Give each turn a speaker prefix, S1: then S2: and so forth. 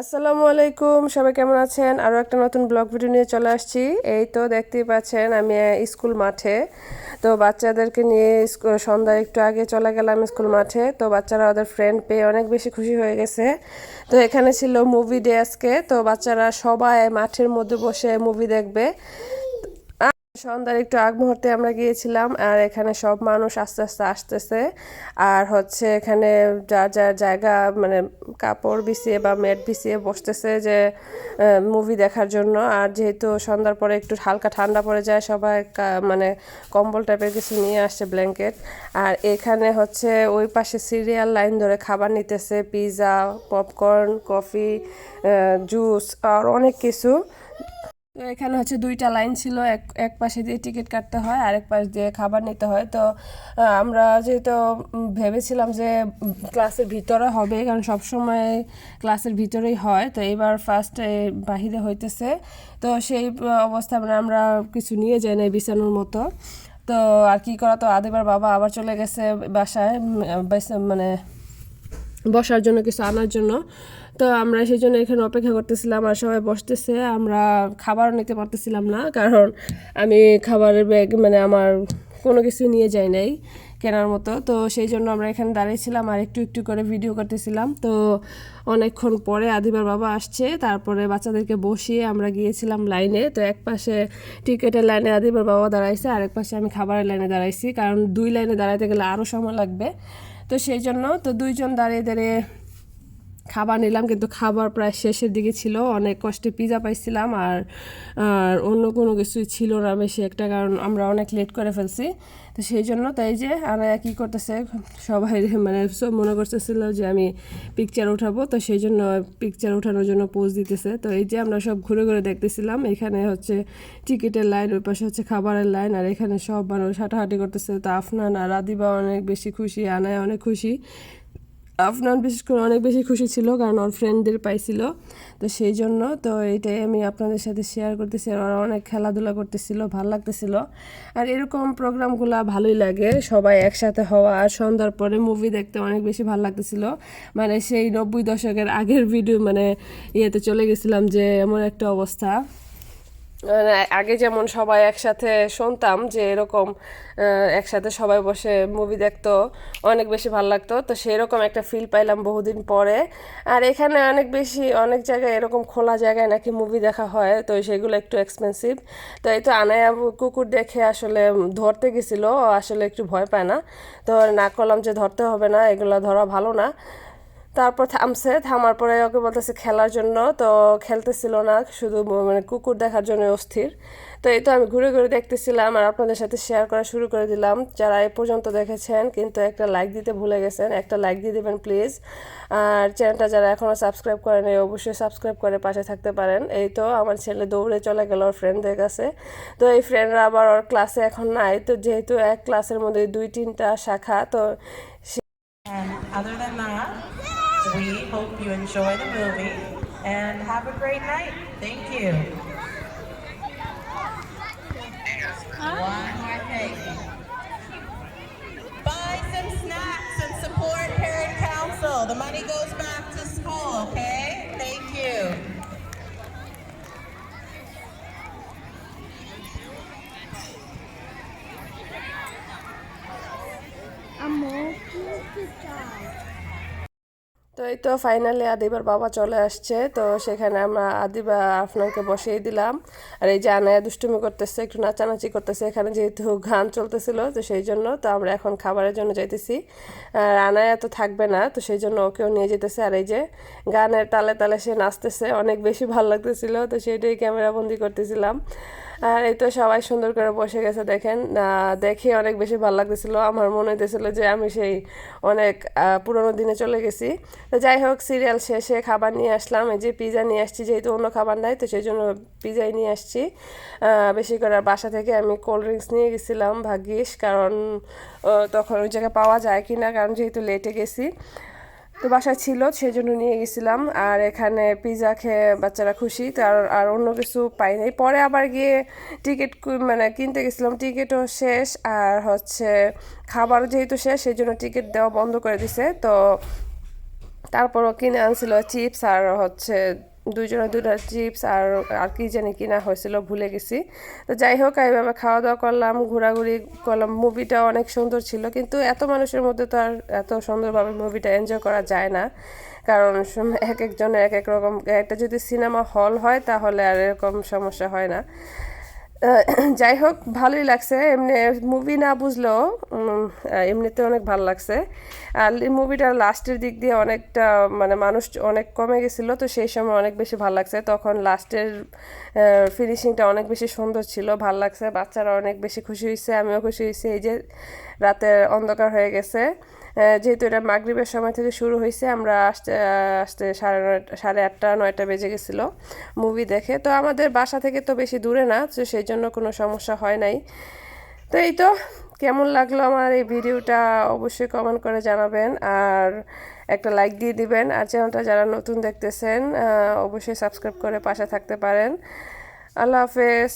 S1: আসসালামু আলাইকুম, সবাই কেমন আছেন? আরও একটা নতুন ব্লগ ভিডিও নিয়ে চলে আসছি। এই তো দেখতেই পাচ্ছেন, আমি স্কুল মাঠে। তো বাচ্চাদেরকে নিয়ে সন্ধ্যায় একটু আগে চলে গেলাম স্কুল মাঠে। তো বাচ্চারা ওদের ফ্রেন্ড পেয়ে অনেক বেশি খুশি হয়ে গেছে। তো এখানে ছিল মুভি ডে আজকে। তো বাচ্চারা সবাই মাঠের মধ্যে বসে মুভি দেখবে। সন্ধ্যার একটু আগ মুহূর্তে আমরা গিয়েছিলাম আর এখানে সব মানুষ আস্তে আস্তে আসতেছে। আর হচ্ছে এখানে যার যার জায়গা মানে কাপড় বিছিয়ে বা ম্যাট বিছিয়ে বসতেছে যে মুভি দেখার জন্য। আর যেহেতু সন্ধ্যার পরে একটু হালকা ঠান্ডা পড়ে যায়, সবাই মানে কম্বল টাইপের কিছু নিয়ে আসছে ব্ল্যাঙ্কেট আর এখানে হচ্ছে ওই পাশে সিরিয়াল লাইন ধরে খাবার নিতেছে পিৎজা পপকর্ন কফি জুস আর অনেক কিছু। তো এখানে হচ্ছে দুইটা লাইন ছিল, এক এক পাশে দিয়ে টিকিট কাটতে হয়, আরেক পাশ দিয়ে খাবার নিতে হয়। তো আমরা যেহেতু ভেবেছিলাম যে ক্লাসের ভিতরে হবে, কারণ সবসময় ক্লাসের ভিতরেই হয়। তো এবার ফার্স্ট বাহিরে হইতেছে। তো সেই অবস্থা মানে আমরা কিছু নিয়ে যাই না বিছানোর মতো। তো আর কি করা, তো আদিবার বাবা আবার চলে গেছে বাসায় মানে বসার জন্য, কিছু আনার জন্য। তো আমরা সেই জন্য এখানে অপেক্ষা করতেছিলাম আর সবাই বসতেছে। আমরা খাবারও নিতে পারতেছিলাম না, কারণ আমি খাবারের ব্যাগ মানে আমার কোনো কিছু নিয়ে যাই নাই কেনার মতো। তো সেই জন্য আমরা এখানে দাঁড়িয়েছিলাম আর একটু একটু করে ভিডিও করতেছিলাম। তো অনেকক্ষণ পরে আদিবার বাবা আসছে, তারপরে বাচ্চাদেরকে বসিয়ে আমরা গিয়েছিলাম লাইনে। তো এক পাশে টিকিটের লাইনে আদিবার বাবা দাঁড়াইছে আর এক পাশে আমি খাবারের লাইনে দাঁড়াইছি, কারণ দুই লাইনে দাঁড়াইতে গেলে আরও সময় লাগবে। তো সেই জন্য তো দুইজন দাঁড়িয়ে দাঁড়িয়ে খাবার নিলাম, কিন্তু খাবার প্রায় শেষের দিকে ছিল। অনেক কষ্টে পিজা পাইছিলাম আর আর অন্য কোনো কিছুই ছিল না বেশি একটা, কারণ আমরা অনেক লেট করে ফেলছি। তো সেই জন্য তাই যে আনায়া কী করতেছে, সবাই মানে সব মনে করতেছিল যে আমি পিকচার উঠাবো, তো সেই জন্য পিকচার ওঠানোর জন্য পোজ দিতেছে। তো এই যে আমরা সব ঘুরে ঘুরে দেখতেছিলাম, এখানে হচ্ছে টিকিটের লাইন ওই পাশে হচ্ছে খাবারের লাইন আর এখানে সব মানুষ হাঁটাহাঁটি করতেছে। তো আফনান আর আদিবা অনেক বেশি খুশি, আনায় অনেক খুশি। আফনান বিশেষ করে অনেক বেশি খুশি ছিল, কারণ ওর ফ্রেন্ডদের পাইছিল। তো সেই জন্য তো এটাই আমি আপনাদের সাথে শেয়ার করতেছি আর ওরা অনেক খেলাধুলা করতেছিল, ভালো লাগতেছিল। আর এরকম প্রোগ্রামগুলো ভালোই লাগে, সবাই একসাথে হওয়া আর সন্ধ্যার পরে মুভি দেখতে অনেক বেশি ভালো লাগতেছিল। মানে সেই নব্বই দশকের আগের ভিডিও মানে ইয়েতে চলে গেছিলাম যে এমন একটা অবস্থা। আগে যেমন সবাই একসাথে শুনতাম যে এরকম একসাথে সবাই বসে মুভি দেখতো, অনেক বেশি ভালো লাগতো। তো সেরকম একটা ফিল পাইলাম বহুদিন পরে। আর এখানে অনেক বেশি, অনেক জায়গায় এরকম খোলা জায়গায় নাকি মুভি দেখা হয়, তো সেগুলো একটু এক্সপেন্সিভ তো এই তো আনায়া কুকুর দেখে আসলে ধরতে গেছিল আসলে একটু ভয় পায় না। তো না করলাম যে ধরতে হবে না, এগুলো ধরা ভালো না। তারপর থামছে থামার পরে ওকে বলতেছে খেলার জন্য। তো খেলতেছিল না শুধু মানে কুকুর দেখার জন্য অস্থির। তো এই তো আমি ঘুরে ঘুরে দেখতেছিলাম আর আপনাদের সাথে শেয়ার করা শুরু করে দিলাম। যারা এ পর্যন্ত দেখেছেন কিন্তু একটা লাইক দিতে ভুলে গেছেন একটা লাইক দিয়ে দেবেন প্লিজ আর চ্যানেলটা যারা এখনও সাবস্ক্রাইব করেন অবশ্যই সাবস্ক্রাইব করে পাশে থাকতে পারেন। এই তো আমার ছেলে দৌড়ে চলে গেল ওর ফ্রেন্ডদের কাছে। তো এই ফ্রেন্ডরা আবার ওর ক্লাসে এখন নাই। তো যেহেতু এক ক্লাসের মধ্যে দুই তিনটা শাখা তো
S2: other than that, we hope you enjoy the movie and have a great night. Thank you. One more cake. Buy some snacks and support Parent Council. The money goes back to school, okay?
S1: তো এই তো finally আদিবার বাবা চলে আসছে। তো সেখানে আমরা আদিবা আপনাকে বসিয়ে দিলাম। আর এই যে আনায়া দুষ্টুমি করতেছে, একটু নাচানাচি করতেছে, এখানে যেহেতু গান চলতেছিল, তো সেই জন্য তো আমরা এখন খাবারের জন্য যাইতেছি। আর আনায়া তো থাকবে না, তো সেই জন্য ওকেও নিয়ে যেতেছে। আর এই যে গানের তালে তালে সে নাচতেছে, অনেক বেশি ভালো লাগতেছিল, তো সেইটাই ক্যামেরা বন্দি করতেছিলাম। আর এই তো সবাই সুন্দর করে বসে গেছে, দেখেন। দেখে অনেক বেশি ভালো লাগতেছিল। আমার মনে হইতেছিল যে আমি সেই অনেক পুরোনো দিনে চলে গেছি। তো যাই হোক, সিরিয়াল শেষে খাবার নিয়ে আসলাম। এই যে পিজা নিয়ে আসছি, যেহেতু অন্য খাবার নাই, তো সেই জন্য পিজাই নিয়ে আসছি। বেশি করে বাসা থেকে আমি কোল্ড ড্রিঙ্কস নিয়ে গেছিলাম ভাগ্যিস, কারণ তখন ওই জায়গায় পাওয়া যায় কি না কারণ যেহেতু লেটে গেছি। তো বাসায় ছিল সেই জন্য নিয়ে গেছিলাম। আর এখানে পিজা খেয়ে বাচ্চারা খুশি তার আর অন্য কিছু পাই নাই। পরে আবার গিয়ে টিকিট মানে কিনতে গেছিলাম। টিকিটও শেষ, আর হচ্ছে খাবারও যেহেতু শেষ সেই জন্য টিকিট দেওয়া বন্ধ করে দিছে। তো তারপরও কিনে আনছিল চিপস আর হচ্ছে দুইজনে দুটা চিপস আর আর কি জানি কিনা হয়েছিল ভুলে গেছি তো যাই হোক এইভাবে খাওয়া দাওয়া করলাম ঘোরাঘুরি করলাম মুভিটা অনেক সুন্দর ছিল, কিন্তু এত মানুষের মধ্যে তো আর এত সুন্দরভাবে মুভিটা এনজয় করা যায় না। কারণ এক একজনের এক এক রকম একটা যদি সিনেমা হল হয়, তাহলে আর এরকম সমস্যা হয় না। যাই হোক, ভালোই লাগছে। এমনি মুভি না বুঝলেও এমনিতে অনেক ভালো লাগছে। আর মুভিটার লাস্টের দিক দিয়ে অনেকটা মানে মানুষ অনেক কমে গেছিল, তো সেই সময় অনেক বেশি ভালো লাগছে। তখন লাস্টের ফিনিশিংটা অনেক বেশি সুন্দর ছিল, ভালো লাগছে। বাচ্চারা অনেক বেশি খুশি হয়েছে আমিও খুশি হয়েছি এই যে রাতের অন্ধকার হয়ে গেছে। যেহেতু এটা মাগরিবের সময় থেকে শুরু হয়েছে, আমরা আসতে আসতে সাড়ে নয়টা, সাড়ে আটটা, নয়টা বেজে গেছিল মুভি দেখে। তো আমাদের বাসা থেকে তো বেশি দূরে না, তো সেই জন্য কোনো সমস্যা হয় নাই। তো এই তো, কেমন লাগল আমার এই ভিডিওটা অবশ্যই কমেন্ট করে জানাবেন, আর একটা লাইক দিয়ে দিবেন। আর চ্যানেলটা যারা নতুন দেখতেছেন অবশ্যই সাবস্ক্রাইব করে পাশে থাকতে পারেন। আল্লাহ হাফেজ।